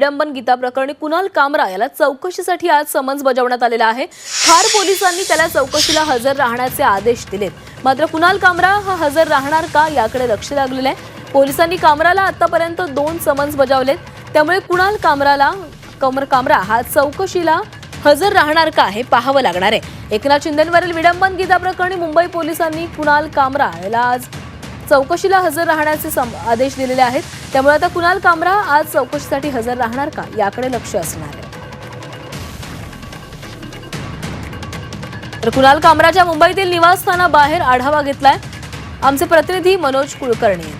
विडंबन गीता प्रकरणी कुणाल कामरा याला चौकशीसाठी आज समन्स बजावण्यात आलेला आहे. खार पोलिसांनी त्याला चौकशीला हजर राहण्याचे आदेश दिलेत मात्र कुणाल कामरा हा हजर राहणार का याकडे लक्ष लागलेलं आहे. पोलिसांनी कामराला आतापर्यंत दोन समन्स बजावलेत. त्यामुळे कुणाल कामराला कमर कामरा हा चौकशीला हजर राहणार का हे पाहावं लागणार आहे. एकनाथ शिंदेवरील विडंबन गीता प्रकरणी मुंबई पोलिसांनी कुणाल कामरा याला आज चौकशीला हजर राहण्याचे सम- आदेश दिलेले आहेत. त्यामुळे आता कुणाल कामरा आज चौकशीसाठी हजर राहणार का? याकडे लक्ष असणार आहे. तर कुणाल कामराच्या मुंबईतील निवासस्थानाबाहेर आढावा घेतलाय. आमचे प्रतिनिधी मनोज कुलकर्णी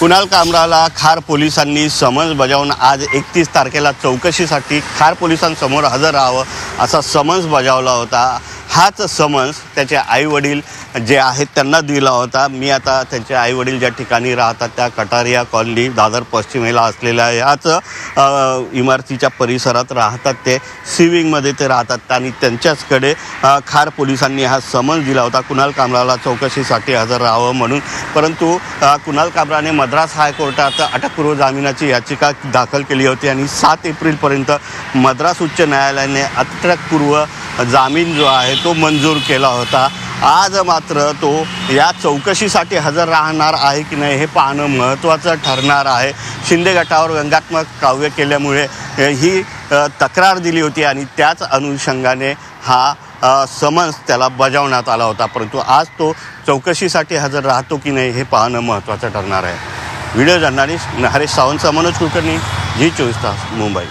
कुणाल कामराला खार पोलिसांनी समन्स बजावून आज एकतीस तारखेला चौकशीसाठी खार पोलिसांसमोर हजर राहावं असा समन्स बजावला होता. हाच समन्स त्याचे आईवडील जे आहेत त्यांना दिला होता. मी आता त्यांचे आईवडील ज्या ठिकाणी राहतात त्या कटारिया कॉलनी दादर पश्चिमेला असलेल्या याच इमारतीच्या परिसरात राहतात ते. सिविंगमध्ये ते राहतात आणि त्यांच्याचकडे खार पोलिसांनी हा समन्स दिला होता. कुणाल कामराला चौकशीसाठी हजर राहावं म्हणून. परंतु कुणाल कामराने मद्रास हायकोर्टात अटकपूर्व जामिनाची याचिका दाखल केली होती आणि सात एप्रिलपर्यंत मद्रास उच्च न्यायालयाने अटकपूर्व जामीन जो आहे तो मंजूर केला होता. आज मात्र तो या चौकशीसाठी हजर राहणार आहे की नाही हे पाहणं महत्त्वाचं ठरणार आहे. शिंदे गटावर व्यंगात्मक काव्य केल्यामुळे ही तक्रार दिली होती आणि त्याच अनुषंगाने हा समन्स त्याला बजावण्यात आला होता. परंतु आज तो चौकशीसाठी हजर राहतो की नाही हे पाहणं महत्त्वाचं ठरणार आहे. Video journalist Haresh Sawant Manoj Kulkarni Zee चोवीस तास मुंबई.